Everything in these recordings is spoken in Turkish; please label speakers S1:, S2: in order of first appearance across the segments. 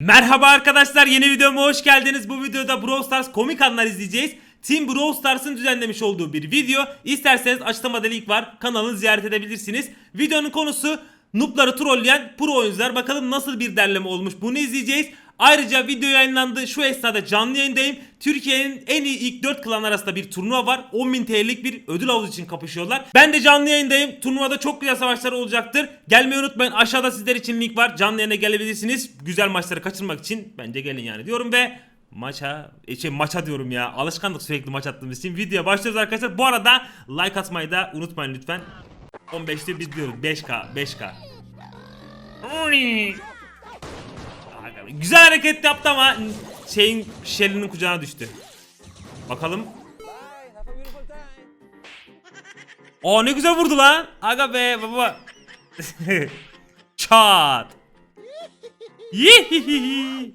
S1: Merhaba arkadaşlar yeni videoma hoş geldiniz. Bu videoda Brawl Stars komik anlar izleyeceğiz. Team Brawl Stars'ın düzenlemiş olduğu bir video. İsterseniz açıklamada link var. Kanalını ziyaret edebilirsiniz. Videonun konusu noobları trolleyen pro oyuncular. Bakalım nasıl bir derleme olmuş bunu izleyeceğiz. Ayrıca video yayınlandı. Şu esnada canlı yayındayım. Türkiye'nin en iyi ilk 4 klan arasında bir turnuva var. 10.000 TL'lik bir ödül havuzu için kapışıyorlar. Ben de canlı yayındayım. Turnuvada çok güzel savaşlar olacaktır. Gelmeyi unutmayın. Aşağıda sizler için link var. Canlı yayına gelebilirsiniz. Güzel maçları kaçırmak için bence gelin yani diyorum ve maça e, şey maça diyorum ya. Alışkanlık sürekli maç attığımız için. Videoya başlıyoruz arkadaşlar. Bu arada like atmayı da unutmayın lütfen. 15'te biz diyoruz 5K 5K. Güzel hareket yaptı ama şeyin Shelly'nin kucağına düştü. Bakalım. Aa ne güzel vurdu lan. Aga be baba. Çat. Yihihihi.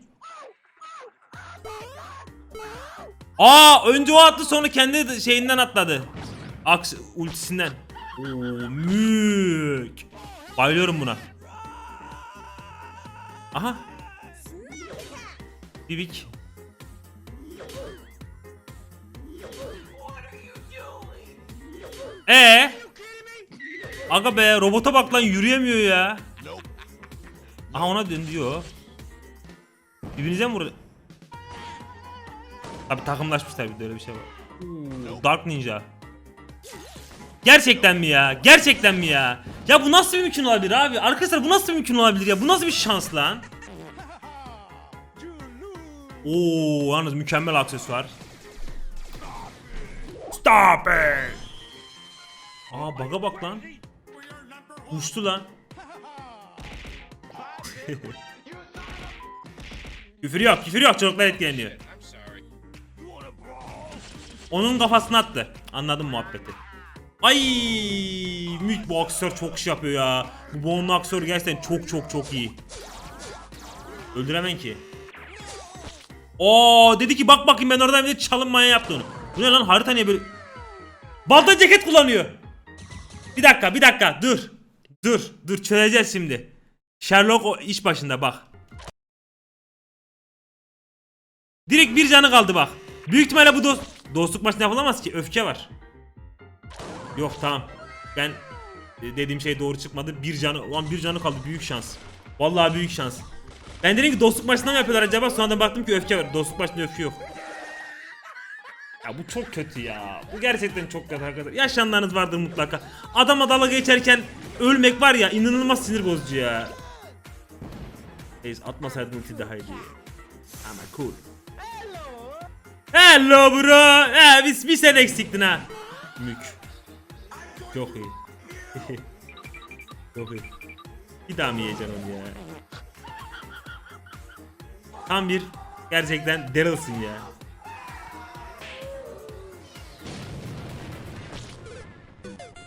S1: Aa önce o attı sonra kendi şeyinden atladı. Aks ultisinden. Oo mük. Bayılıyorum buna. Aha. Bibik. Ee? Aga be robota bak lan yürüyemiyor ya. Aha ona dön diyor. Birbirinize mi vuruyor? Abi takımlaşmışlar bir de öyle bir şey var. Oo, Dark Ninja. Gerçekten mi ya? Gerçekten mi ya? Ya bu nasıl mümkün olabilir abi? Arkadaşlar bu nasıl mümkün olabilir ya? Bu nasıl bir şans lan? Oo, yalnız mükemmel aksesuar. Stop it. Aa baga bak lan. Uçtu lan. küfür yok, küfür yok. Çocuklar etkileniyor. Onun kafasına attı. Anladım muhabbeti. Ay, mük bu aksör çok iş yapıyor ya. Bu Bon'un aksörü gerçekten çok çok çok iyi. Öldüremem ki. Oo dedi ki bak bakayım ben oradan bir de çalınmaya yaptı onu. Bu ne lan harita niye böyle? Balta ceket kullanıyor. Bir dakika bir dakika dur. Dur dur çözeceğiz şimdi. Sherlock o iş başında bak. Direkt bir canı kaldı bak. Büyük ihtimalle bu dost dostluk maçında yapılamaz ki öfke var. Yok tamam. Ben dediğim şey doğru çıkmadı. Bir canı, ulan bir canı kaldı. Büyük şans. Vallahi büyük şans. Ben dedim ki dostluk maçında mı yapıyorlar acaba? Sonra da baktım ki öfke var. Dostluk maçında öfke yok. Ya bu çok kötü ya. Bu gerçekten çok kötü arkadaşlar. Yaşayanlarınız vardır mutlaka. Adama dalga geçerken ölmek var ya inanılmaz sinir bozucu ya. Reis atmasaydın ulti daha iyi. Ama cool. Hello bro. He biz bir sen eksiktin ha. Mük. Çok iyi. Çok iyi. Bir daha mı yiyeceksin onu ya? Tam bir gerçekten Daryl'sın ya.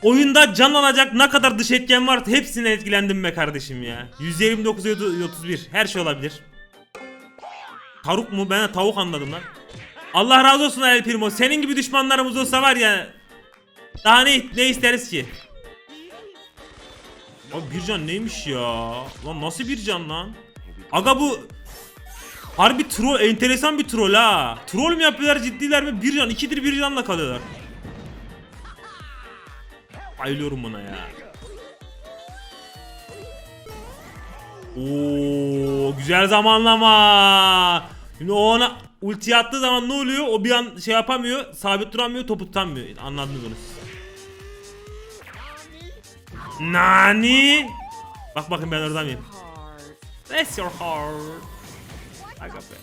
S1: Oyunda can alacak ne kadar dış etken varsa hepsine etkilendim be kardeşim ya. 129 31 her şey olabilir. Tavuk mu? Ben tavuk anladım lan. Allah razı olsun El Primo. Senin gibi düşmanlarımız olsa var ya. Daha ne, ne isteriz ki? Abi bir can neymiş ya? Lan nasıl bir can lan? Aga bu Harbi troll, enteresan bir troll ha. Troll mü yapıyorlar ciddiler mi? Bir can, ikidir bir canla kalıyorlar. Bayılıyorum buna ya. Oo, güzel zamanlama. Şimdi o ona ulti attığı zaman ne oluyor? O bir an şey yapamıyor, sabit duramıyor, topu tutamıyor. Anladınız onu. Nani? Bak bakın ben orada mıyım? Bless your heart. Aga be.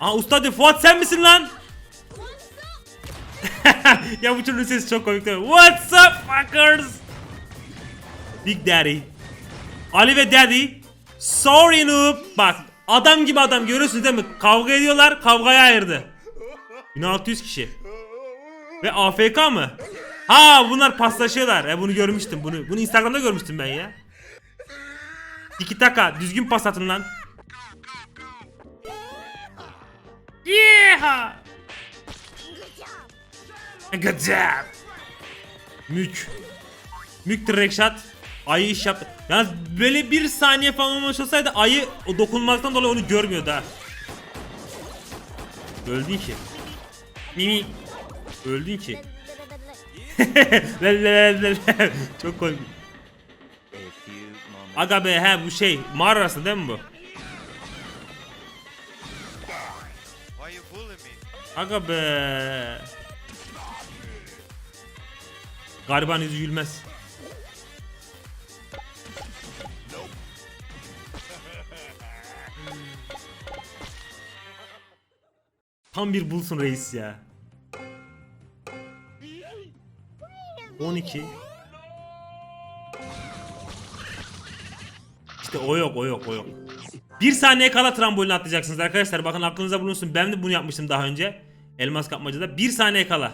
S1: Aa usta Fuat sen misin lan? ya bu çocuğun sesi çok komik değil mi? What's up fuckers? Big Daddy. Ali ve Daddy. Sorry noob. Bak adam gibi adam görüyorsunuz değil mi? Kavga ediyorlar kavgaya ayırdı. 1600 kişi. Ve AFK mı? Ha bunlar paslaşıyorlar. E bunu görmüştüm. Bunu bunu Instagram'da görmüştüm ben ya. Tiki taka düzgün pas atın lan. Yeah! Good job. Mük. Mük direkt shot. Ayı iş yaptı. Yalnız böyle bir saniye falan olmuş olsaydı ayı o dokunmaktan dolayı onu görmüyordu ha. Öldün ki. Mimi. Öldün ki. Çok komik. Aga be he bu şey mağara arası değil mi bu? Aga be. Gariban yüzü gülmez. Tam bir bulsun reis ya. 12 İşte o yok o yok o yok. Bir saniye kala trambolini atlayacaksınız arkadaşlar. Bakın aklınıza bulunsun. Ben de bunu yapmıştım daha önce. Elmas kapmacada. Bir saniye kala.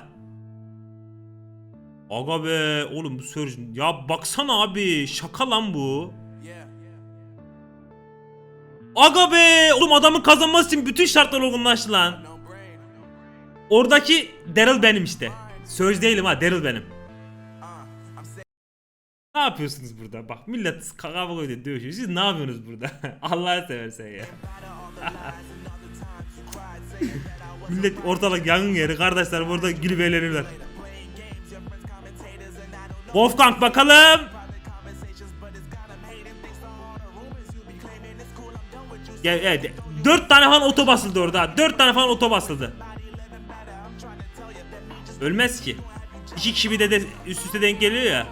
S1: Aga be oğlum bu Surgeon. Ya baksana abi şaka lan bu. Aga be oğlum adamın kazanması için bütün şartlar olgunlaştı lan. Oradaki Daryl benim işte. Surge değilim ha Daryl benim. Ne yapıyorsunuz burada? Bak millet kavga koydu dövüşüyor. Siz ne yapıyorsunuz burada? Allah'ı seversen ya. millet ortalık yangın yeri. Kardeşler burada gülüp eğleniyorlar. Wolfgang bakalım. Gel, evet. 4 tane falan oto basıldı orada. 4 tane falan oto basıldı. Ölmez ki. İki kişi bir de, de üst üste denk geliyor ya.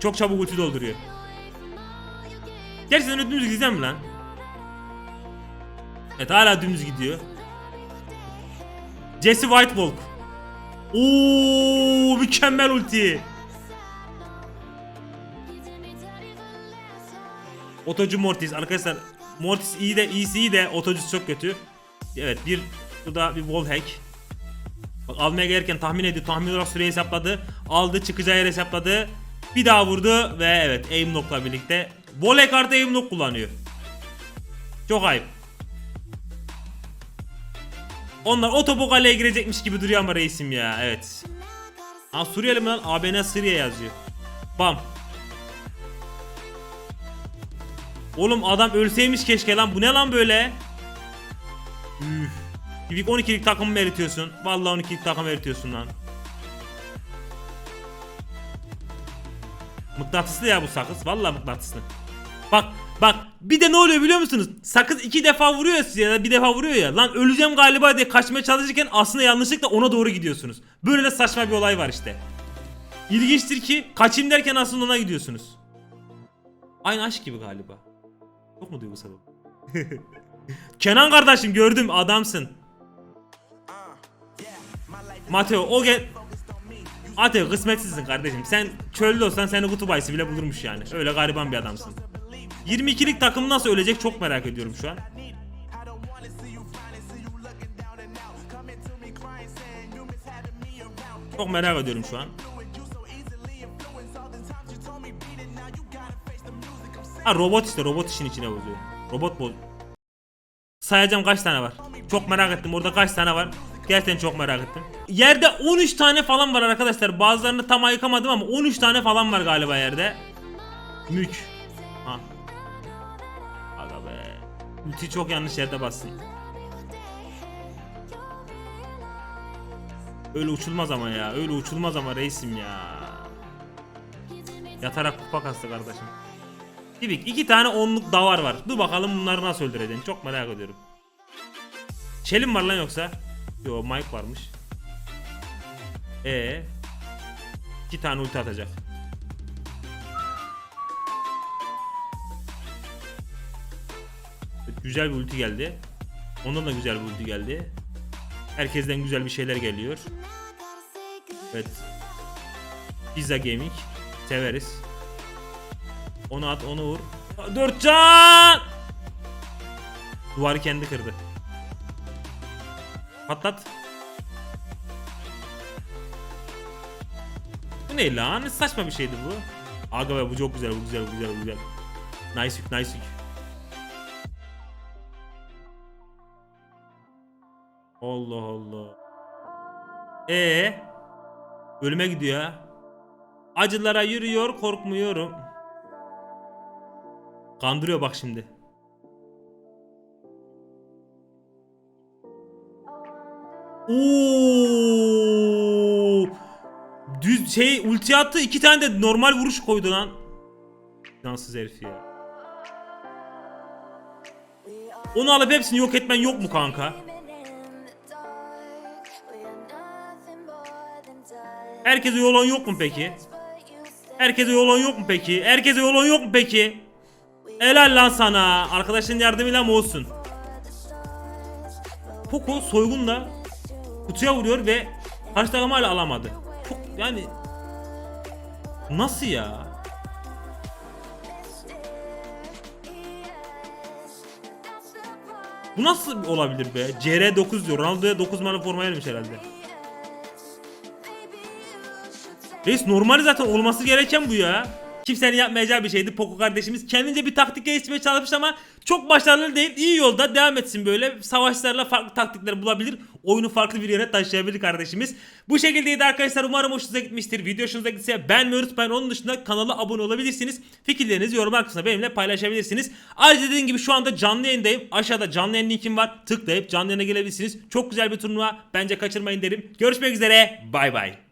S1: Çok çabuk ulti dolduruyor. Gerçekten dümdüz gideceğim mi lan? Evet hala dümdüz gidiyor. Jesse Whitewalk. Oo mükemmel ulti. Otocu Mortis arkadaşlar. Mortis iyi de iyisi iyi de otocusu çok kötü. Evet bir bu da bir wall hack. Bak almaya gelirken tahmin ediyor. Tahmin olarak süreyi hesapladı. Aldı çıkacağı yer hesapladı. Bir daha vurdu ve evet aim lock'la birlikte. Voley kartı aim lock kullanıyor. Çok ayıp. Onlar otobokale'ye girecekmiş gibi duruyor ama reisim ya evet. Ha Suriyeli mi lan? ABN Suriye yazıyor. Bam. Oğlum adam ölseymiş keşke lan. Bu ne lan böyle? Üf. Bir 12'lik takımı eritiyorsun. Vallahi 12'lik takım eritiyorsun lan. Mıknatıslı ya bu sakız. Vallahi mıknatıslı. Bak bak bir de ne oluyor biliyor musunuz? Sakız iki defa vuruyor size ya da bir defa vuruyor ya. Lan öleceğim galiba diye kaçmaya çalışırken aslında yanlışlıkla ona doğru gidiyorsunuz. Böyle de saçma bir olay var işte. İlginçtir ki kaçayım derken aslında ona gidiyorsunuz. Aynı aşk gibi galiba. Çok mu duygusal? Kenan kardeşim gördüm adamsın. Mateo o gel... Mateo kısmetsizsin kardeşim. Sen çölde olsan seni kutup ayısı bile bulurmuş yani. Öyle gariban bir adamsın. 22'lik takım nasıl ölecek çok merak ediyorum şu an. Çok merak ediyorum şu an. Ha robot işte robot işin içine bozuyor. Robot boz. Sayacağım kaç tane var. Çok merak ettim orada kaç tane var. Gerçekten çok merak ettim. Yerde 13 tane falan var arkadaşlar. Bazılarını tam ayıkamadım ama 13 tane falan var galiba yerde. Mük. Ulti çok yanlış yerde bassın. Öyle uçulmaz ama ya. Öyle uçulmaz ama reisim ya. Yatarak kupa kastı kardeşim. Tibik iki tane onluk davar var. Dur bakalım bunları nasıl öldüreceksin. Çok merak ediyorum. Çelim var lan yoksa? Yo Mike varmış. E iki tane ulti atacak. Güzel bir ulti geldi. Ondan da güzel bir ulti geldi. Herkesten güzel bir şeyler geliyor. Evet. Pizza Gaming. Severiz. Onu at, onu vur. Dört can! Duvarı kendi kırdı. Patlat. Bu ne lan? Saçma bir şeydi bu. Aga be bu çok güzel, bu güzel, bu güzel, bu güzel. Nice yük, nice yük. Allah Allah. Ee, ölüme gidiyor. Acılara yürüyor, korkmuyorum. Kandırıyor bak şimdi. Oo! Düz şey ulti attı iki tane de normal vuruş koydu lan. Cansız herif ya. Onu alıp hepsini yok etmen yok mu kanka? Herkese yolan yok mu peki? Herkese yolan yok mu peki? Herkese yolan yok mu peki? Helal lan sana. Arkadaşların yardımıyla mı olsun? Poco soygunla kutuya vuruyor ve karşı takım hala alamadı. Çok yani nasıl ya? Bu nasıl olabilir be? CR9 diyor. Ronaldo'ya 9 numara forma vermiş herhalde. Reis normal zaten olması gereken bu ya. Kimsenin yapmayacağı bir şeydi. Poco kardeşimiz kendince bir taktik geliştirmeye çalışmış ama çok başarılı değil. İyi yolda devam etsin böyle. Savaşlarla farklı taktikler bulabilir. Oyunu farklı bir yere taşıyabilir kardeşimiz. Bu şekildeydi arkadaşlar. Umarım hoşunuza gitmiştir. Video hoşunuza gittiyse beğenmeyi unutmayın. Onun dışında kanala abone olabilirsiniz. Fikirlerinizi yorumlar kısmında benimle paylaşabilirsiniz. Ayrıca dediğim gibi şu anda canlı yayındayım. Aşağıda canlı yayın linkim var. Tıklayıp canlı yayına gelebilirsiniz. Çok güzel bir turnuva. Bence kaçırmayın derim. Görüşmek üzere. Bay bay.